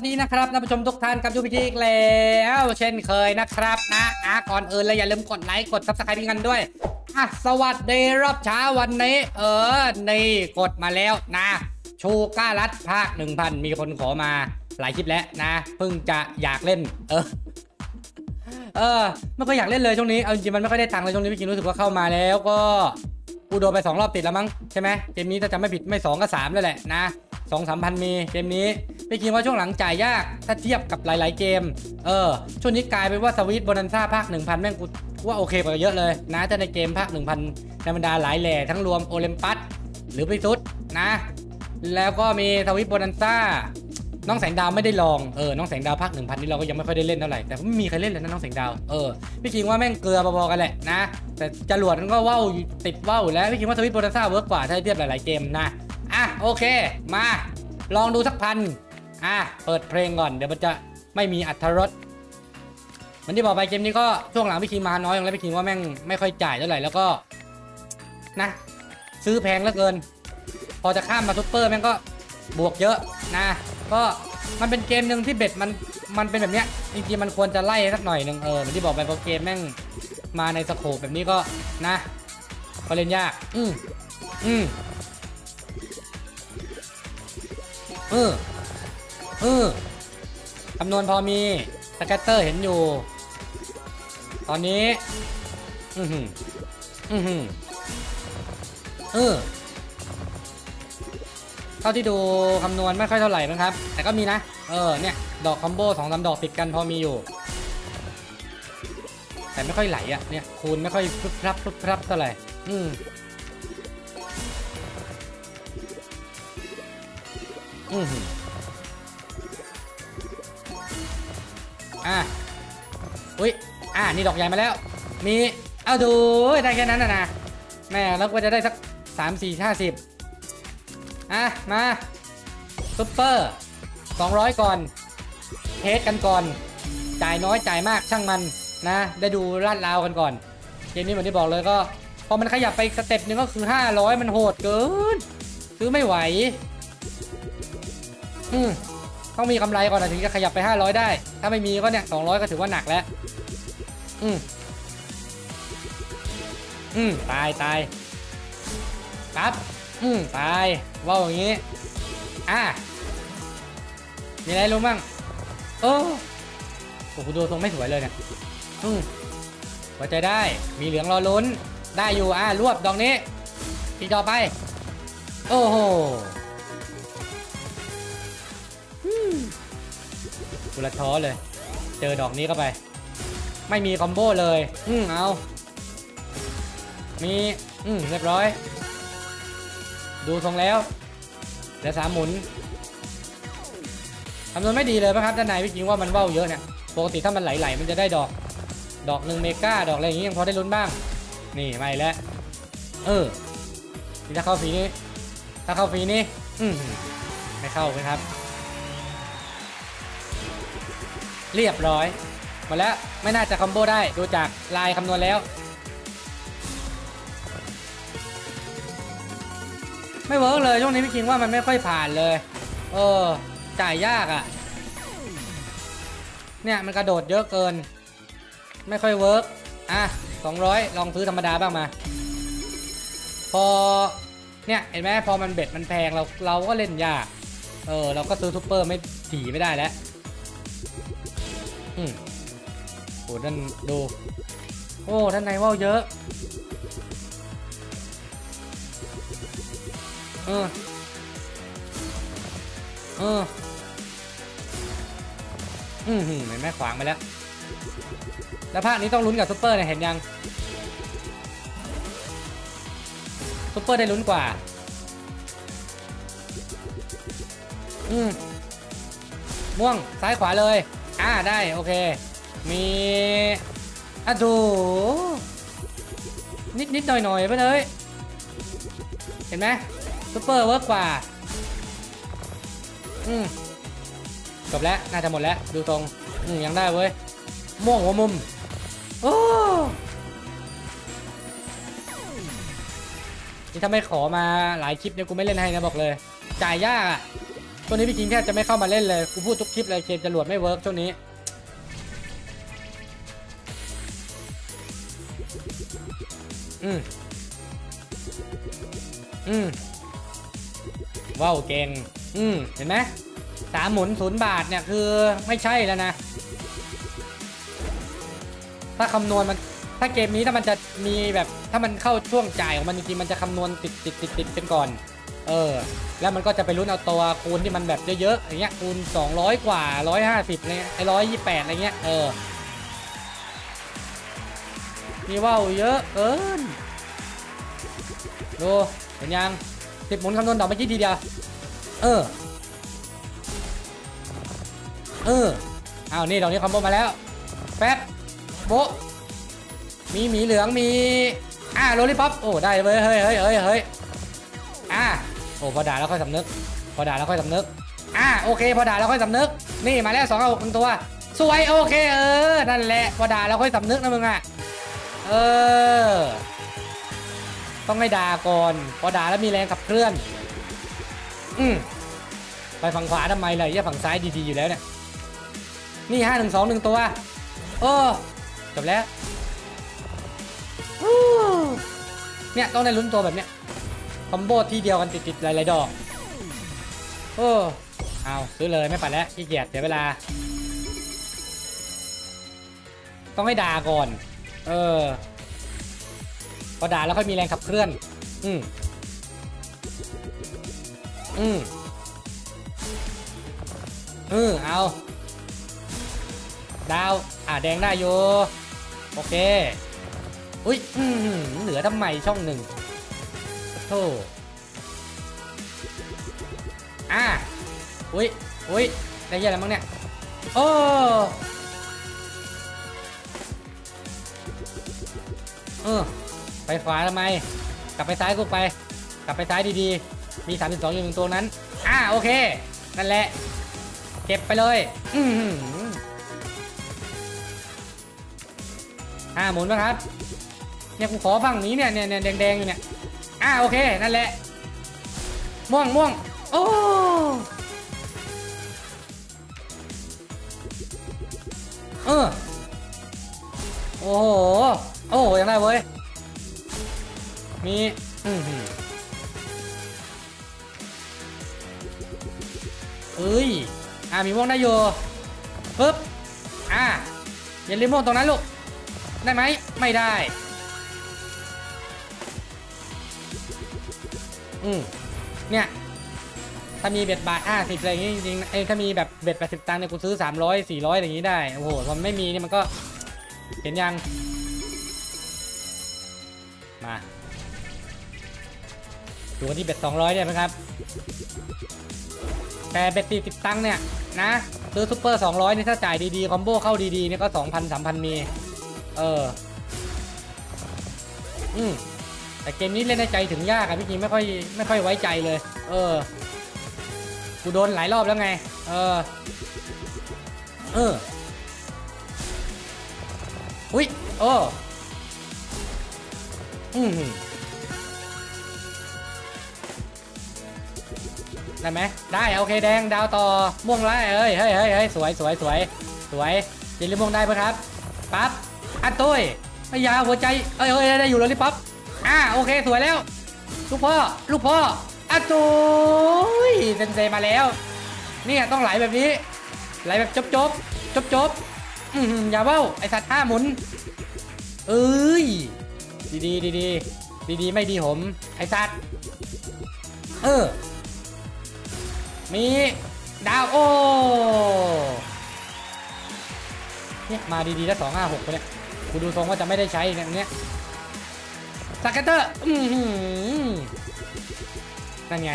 วัสดีนะครับท่านผู้ชมทุกท่านกับยูพีทีอีกแล้ว เช่นเคยนะครับนะอะก่อนอื่นเลยอย่าลืมกดไลค์กดซับสไครต์กันด้วยอะสวัสดีรอบเช้าวันนี้ เออนี่กดมาแล้วนะชูก้ารัดภาคหนึ่งพันมีคนขอมาหลายคลิปแล้วนะเพิ่งจะอยากเล่น เออเออไม่ค่อยอยากเล่นเลยช่วงนี้เอาจริงๆมันไม่ค่อยได้ตังค์เลยช่วงนี้พี่กินรู้สึกว่าเข้ามาแล้วก็กูโดนไปสองรอบติดแล้วมั้งใช่ไหมเกมนี้ถ้าจำไม่ผิดไม่สองก็สามแล้วแหละนะ สองสามพันมีเกมนี้พี่กินว่าช่วงหลังจ่ายยากถ้าเทียบกับหลาย ๆ เกม เออ ช่วงนี้กลายเป็นว่าสวิตโบนันซ่าภาคหนึ่งพันแม่งกูว่าโอเคกว่าเยอะเลย นะถ้าในเกมภาคหนึ่งพันในบรรดาหลายแหล่ทั้งรวมโอลิมปัสหรือพิซุดนะ แล้วก็มีสวิตโบนันซ่าน้องแสงดาวไม่ได้ลอง เออ น้องแสงดาวภาคหนึ่งพันนี่เราก็ยังไม่ค่อยได้เล่นเท่าไหร่ แต่ไม่มีใครเล่นเลยนะน้องแสงดาว เออ พี่คิงว่าแม่งเกลือพอๆกันแหละนะ แต่จรวดมันก็ว่าวติดว่าวอยู่แล้ว พี่คิงว่าสวิตโบนันซ่าเวิร์กกว่าถ้าเทียบหลายๆเกมนะ อะโอเค มา ลองดูสักพันอะเปิดเพลงก่อนเดี๋ยวมันจะไม่มีอัธรสเหมันที่บอกไปเกมนี้ก็ช่วงหลังพี่คิงมาน้อยลงแล้วพี่คิงว่าแม่งไม่ค่อยจ่ายเท่าไหร่แล้วก็นะ ซื้อแพงเหลือเกิน พอจะข้ามมาซุปเปอร์แม่งก็บวกเยอะนะก็มันเป็นเกมหนึ่งที่เบ็ดมันมันเป็นแบบเนี้ยจริงๆมันควรจะไล่สักหน่อยหนึ่งเออเหมือนที่บอกไปพอเกมแม่งมาในสโคปแบบนี้ก็นะก็เล่นยาก อืมอืม เออ เออคำนวณพอมี สแกตเตอร์เห็นอยู่ ตอนนี้ อือหืออือหือเออ เท่าที่ดูคำนวณไม่ค่อยเท่าไหร่นะครับ แต่ก็มีนะ เออ เนี่ย ดอกคอมโบสองสาดอกติดกันพอมีอยู่ แต่ไม่ค่อยไหลอะ เนี่ย คูณไม่ค่อยพรึบพรับรึบพรับเท่าไหร่ อืม อืมอะอุ้ยอะนี่ดอกใหญ่มาแล้ว มีเอาดูได้แค่นั้นนะนะแม่แล้วก็จะได้สักสามสี่ห้าสิบอะ มาซุปเปอร์200ก่อนเทสกันก่อน จ่ายน้อยจ่ายมากช่างมันนะ ได้ดูลาดราวกันก่อนเกมนี้เหมือนที่บอกเลยก็ พอมันขยับไปสเต็ปหนึงก็คือ 500 มันโหดเกิน ซื้อไม่ไหว อืมต้องมีกำไรก่อนนะถึงจะขยับไป 500 ได้ ถ้าไม่มีก็เนี่ย200 ก็ถือว่าหนักแล้ว อืมอืมตายตายครับอืมตายว่าอย่างนี้ อะมีอะไรรู้บ้างโอ้โอ้โหดูทรงไม่สวยเลยเนี่ยอืมหัวใจได้ มีเหลืองรอลุ้น ได้อยู่ อะรวบดอกนี้ทีต่อไป โอ้โห ละท้อเลย เจอดอกนี้เข้าไป ไม่มีคอมโบเลย อืมเอามีอืมเรียบร้อย ดูทรงแล้วเดี๋ยวสามหมุนคำนวณไม่ดีเลยป่ะครับด้านในพี่จริงว่ามันเว้าเยอะเนี่ยปกติถ้ามันไหลๆมันจะได้ดอก ดอกหนึ่งเมกาดอกอะไรอย่างงี้ยังพอได้ลุ้นบ้าง นี่ไม่แล้วเออถ้าเข้าฟรีนี้ถ้าเข้าฟรีนี้อืมไม่เข้าไหมครับ เรียบร้อยหมดแล้วไม่น่าจะคอมโบได้ดูจากลายคำนวณแล้ว ไม่เวิร์กเลยช่วงนี้พี่คิงว่ามันไม่ค่อยผ่านเลย เออ จ่ายยากอะ่ะ เนี่ยมันกระโดดเยอะเกิน ไม่ค่อยเวิร์กอะ 200 ลองซื้อธรรมดาบ้างมา พอเนี่ยเห็นไหมพอมันเบ็ดมันแพงเราเราก็เล่นยาก เออ เราก็ซื้อทูปเปอร์ไม่ถี่ไม่ได้แล้ว อืมโอ้นั่นดู โอ้ท่านในว่าวเยอะ เออ เอออืมหืมเห็นไหมขวางไปแล้ว แล้วภาคนี้ต้องลุ้นกับซุปเปอร์เนี่ยเห็นยัง ซุปเปอร์ได้ลุ้นกว่า อืมม่วงซ้ายขวาเลย อ่าได้โอเค มีอะดูนิดนิดหน่อยหน่อยไปเลย เห็นไหมซูเปอร์เวิร์กกว่า อืมจบแล้ว น่าจะหมดแล้ว ดูตรง อืมยังได้เว้ย ม่วงหัวมุม โอ้นี่ถ้าไม่ขอมาหลายคลิปเนี่ยกูไม่เล่นให้นะบอกเลย จ่ายยากอะ ช่วงนี้พี่คิงแทบจะไม่เข้ามาเล่นเลยกูพูดทุกคลิปเลยเกมจรวดไม่เวิร์กช่วงนี้อืมอืมว้าวเก่งอืมเห็นไหมสามหมุนศูนย์บาทเนี่ยคือไม่ใช่แล้วนะ ถ้าคำนวณมันถ้าเกมนี้ถ้ามันจะมีแบบถ้ามันเข้าช่วงจ่ายของมันจริงๆมันจะคำนวณติดติดติดติดเป็นก่อน เออ แล้วมันก็จะไปลุ้นเอาตัวคูณที่มันแบบเยอะๆอย่างเงี้ยคูณ 200 กว่า 150อะไรเงี้ยไอ้ร้อยยี่แปดอะไรเงี้ยเออมีว่าวเยอะเกินดูเห็นยังสิบหมุนคำนวณดอกเมื่อกี้ทีเดียวเออเออเอานี่ดอกนี้คอมโบมาแล้วแป๊บโบมีหมีเหลืองมีอ่าโรลลี่ป๊อปโอ้ได้เว้ยเฮ้ยเฮ้ยเฮ้ยเฮ้ย โอ้พอด่าแล้วค่อยสำนึก พอด่าแล้วค่อยสำนึก อ่าโอเค พอด่าแล้วค่อยสำนึก นี่มาแล้วสองเอาหนึ่งตัว สวยโอเคเออ นั่นแหละ พอด่าแล้วค่อยสำนึกนะมึงอะ เออ ต้องให้ด่าก่อน พอด่าแล้วมีแรงขับเคลื่อน อืมไปฝั่งขวาทำไมเลยย่าฝั่งซ้ายดีๆอยู่แล้วเนี่ย นี่ห้าหนึ่งสองหนึ่งตัว โอ้จบแล้วเนี่ยต้องได้ลุ้นตัวแบบเนี้ย คอมโบที่เดียวกันติดๆหลายๆดอกโอ้เอาซื้อเลยไม่ปัดแล้วขี้เกียจเสียเวลา ต้องให้ด่าก่อน เออพอด่าแล้วค่อยมีแรงขับเคลื่อน อืมอืมเออเอา ดาว อ่าแดงได้อยู่โอเค อุ้ยอืมเหลือทำไมช่องหนึ่ง โธ่อ่าอุ้ยอุ้ยได้ยอะไรมั้งเนี่ย โอ้เออไปขวาทำไม กลับไปซ้ายกูไป กลับไปซ้ายดีๆ มี 32 อยู่หนึ่งตัวนั้น อ่าโอเค นั่นแหละ เก็บไปเลย อือหืออ่าหมุนป่ะครับเนี่ยกูขอฝั่งนี้เนี่ยเนี่ยเนี่ยแดงๆอยู่เนี่ย อ่าโอเค นั่นแหละ ม่วงม่วงโอ้เออโอ้โห โอ้โห ยังได้เว้ย มีอือหือเอ้ย อ่ามีม่วงได้อยู่ปึ๊บ อ่าอย่าลืมม่วงตรงนั้นลูก ได้ไหม ไม่ได้ อืมเนี่ย ถ้ามีเบ็ดบาทห้าสิบอะไรอย่างงี้จริงๆเอ้ยถ้ามีแบบเบ็ดแปดสิบตังค์เนี่ยกูซื้อสามร้อยสี่ร้อยอย่างงี้ได้ โอ้โหพอมันไม่มีเนี่ยมันก็ เห็นยัง มาดูกันที่เบ็ด200เนี่ยนะครับ แต่เบ็ด40ตังค์เนี่ยนะ ซื้อซุปเปอร์200นี่ถ้าจ่ายดีๆ คอมโบเข้าดีๆเนี่ยก็2,000 3,000มี เออ อืม แต่เกมนี้เล่นในใจถึงยากอะพี่กีไม่ค่อยไม่ค่อยไว้ใจเลย เออ กูโดนหลายรอบแล้วไง เออ เออ อุ้ยโอ้อืมได้ไหมได้โอเคแดงดาวต่อม่วงไล่เอ้ยเฮ้ยเฮ้ยเฮ้ยสวยสวยสวยสวยยินดีม่วงได้ปะครับปั๊บอัดตุ้ยพยาหัวใจเอ้ยเอ้ยได้อยู่แล้วนี่ปั๊บ อ่าโอเคสวยแล้ว ลูกพ่อ ลูกพ่ออัดตุ้ยเซนเซมาแล้ว เนี่ยต้องไหลแบบนี้ ไหลแบบจบจบจบจบอย่าเบ้าไอสัตว์ห้าหมุน เอ้ย ดีดีดีดีดีดีไม่ดีผม ไอสัตว์ เออ มีดาวโอ้เนี่ยมาดีๆแล้วสองห้าหกเนี่ยกูดูทรงว่าจะไม่ได้ใช้เนี่ยอันเนี้ย สกเตอร์อือหือนั่นไง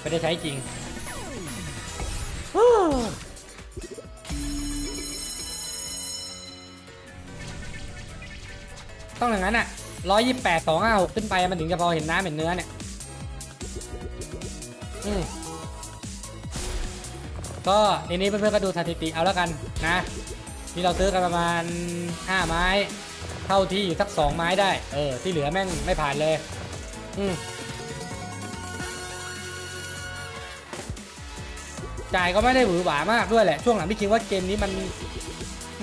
ไม่ได้ใช้จริง ต้องอย่างนั้นอะร้อยยี่แปดสองห้าหกขึ้นไปมันถึงจะพอเห็นน้ำเห็นเนื้อเนี่ย อืมก็ทีนี้เพื่อนๆก็ดูสถิติเอาแล้วกันนะ ที่เราซื้อกันประมาณ5ไม้ เท่าที่อยู่สัก2ไม้ได้ เออ ที่เหลือแม่งไม่ผ่านเลย อืมจ่ายก็ไม่ได้หวือหวามากด้วยแหละ ช่วงหลังพี่คิดว่าเกมนี้มัน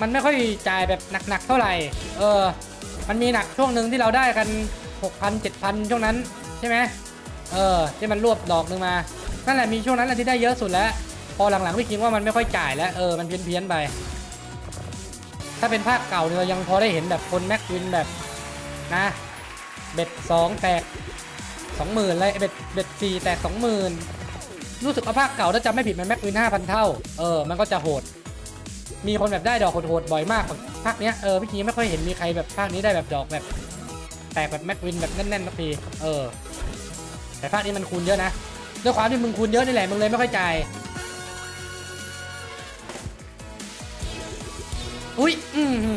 มันไม่ค่อยจ่ายแบบหนักๆเท่าไหร่ เออ มันมีหนักช่วงหนึ่งที่เราได้กัน 6,000 7,000 ช่วงนั้น ใช่ไหมเออ ที่มันรวบดอกหนึ่งมานั่นแหละมีช่วงนั้นแหละที่ได้เยอะสุดแล้ว พอหลังๆพี่คิดว่ามันไม่ค่อยจ่ายแล้ว เออ มันเพี้ยนๆไป ถ้าเป็นภาคเก่าเนี่ยเรายังพอได้เห็นแบบคนแม็กวินแบบนะเบ็ดสองแตกสองหมื่นเลยเบ็ดเบ็ดสี่แตกสองหมื่นรู้สึกว่าภาคเก่าถ้าจำไม่ผิดมันแม็กวินห้าพันเท่าเออมันก็จะโหด มีคนแบบได้ดอกโหดๆบ่อยมากกว่าภาคเนี้ยเออพี่คีไม่ค่อยเห็นมีใครแบบภาคนี้ได้แบบดอกแบบ แตกแบบแม็กวินแบบแน่นๆสักทีเออ แต่ภาคนี้มันคูณเยอะนะด้วยความที่มึงคูณเยอะนี่แหละมึงเลยไม่ค่อยจ่าย อุ้ยอือหื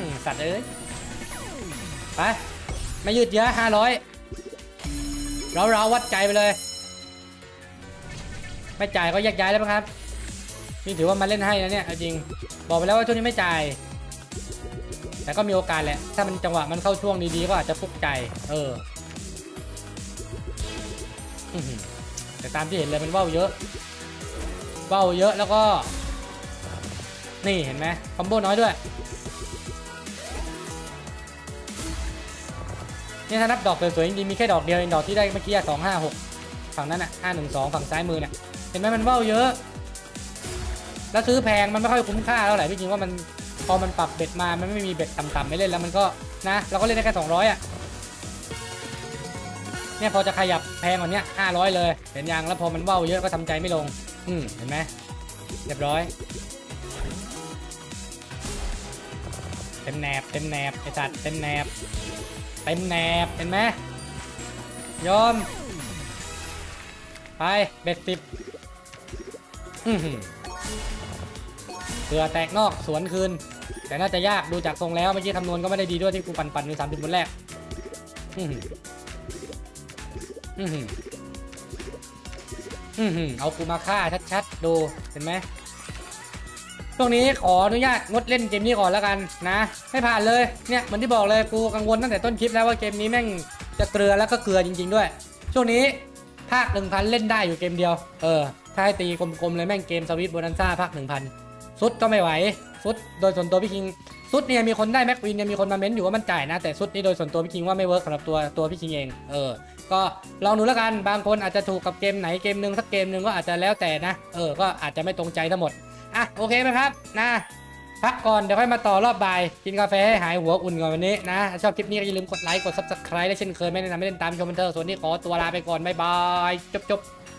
อสัตว์เอ้ย ไป ไม่ยืดเยอะห้าร้อยเราเราวัดใจไปเลย ไม่จ่ายก็แยกย้ายแล้วครับ นี่ถือว่ามาเล่นให้นะเนี่ยจริง บอกไปแล้วว่าช่วงนี้ไม่จ่าย แต่ก็มีโอกาสแหละ ถ้ามันจังหวะมันเข้าช่วงดีๆก็อาจจะฟุกใจเอออื้อหือแต่ตามที่เห็นเลยมันว่าวเยอะว่าวเยอะแล้วก็ นี่เห็นไหมคอมโบน้อยด้วยเนี่ยถ้านับดอกสวยๆจริงๆมีแค่ดอกเดียวเองดอกที่ได้เมื่อกี้สองห้าหกฝั่งนั้นอะห้าหนึ่งสองฝั่งซ้ายมือเนี่ยเห็นไหมมันเบ้าเยอะ แล้วซื้อแพงมันไม่ค่อยคุ้มค่าเท่าไหร่พี่จริงว่ามันพอมันปรับเบ็ดมา มันไม่มีเบ็ดต่ำๆไม่เล่นแล้วมันก็นะเราก็เล่นได้แค่สองร้อยอะเนี่ยพอจะขยับแพงกว่านี้ห้าร้อยเลย เห็นยังแล้วพอมันเบ้าเยอะก็ทำใจไม่ลง อืมเห็นไหมเรียบร้อย เต็มแนบเต็มแนบไอ้สัตว์เต็มแนบเต็มแนบเห็นไหมยอม ไปเบ็ดสิบอือหือเผื่อแตกนอกสวนคืน แต่น่าจะยากดูจากทรงแล้วเมื่อกี้คำนวณก็ไม่ได้ดีด้วยที่กูปั่นปั่นอยู่สามสิบบนแรกอือหืออือหือเอากูมาฆ่าชัดๆ ดู เห็นไหม ช่วงนี้ขออนุญาตงดเล่นเกมนี้ก่อนแล้วกันนะไม่ผ่านเลยเนี่ยเหมือนที่บอกเลยกูกังวลตั้งแต่ต้นคลิปแล้วว่าเกมนี้แม่งจะเกลือแล้วก็เกลือจริง ๆ ด้วย ช่วงนี้ภาคหนึ่งพันเล่นได้อยู่เกมเดียว เออถ้าให้ตีกลมๆเลยแม่งเกมสวิตโบนันซ่าภาคหนึ่งพันสุดก็ไม่ไหวสุดโดยส่วนตัวพี่คิงสุดเนี่ยมีคนได้แม็กวินเนี่ยมีคนมาเม้นอยู่ว่ามันจ่ายนะ แต่สุดนี่โดยส่วนตัวพี่คิงว่าไม่เวิร์กสำหรับตัวตัวพี่คิงเองเออ ก็ลองดูแล้วกันบางคนอาจจะถูกกับเกมไหนเกมหนึ่งสักเกมหนึ่งก็อาจจะแล้วแต่นะ เออก็อาจจะไม่ตรงใจทั้งหมด อะโอเคไหมครับนะพักก่อนเดี๋ยวค่อยมาต่อรอบบ่ายกินกาแฟให้หายหัวอุ่นก่อนวันนี้นะชอบคลิปนี้ก็อย่าลืมกดไลค์กด subscribe และเช่นเคยไม่แนะนำไม่เล่นตามชมบันเธอส่วนนี้ขอตัวลาไปก่อนบ๊ายบายจบจบ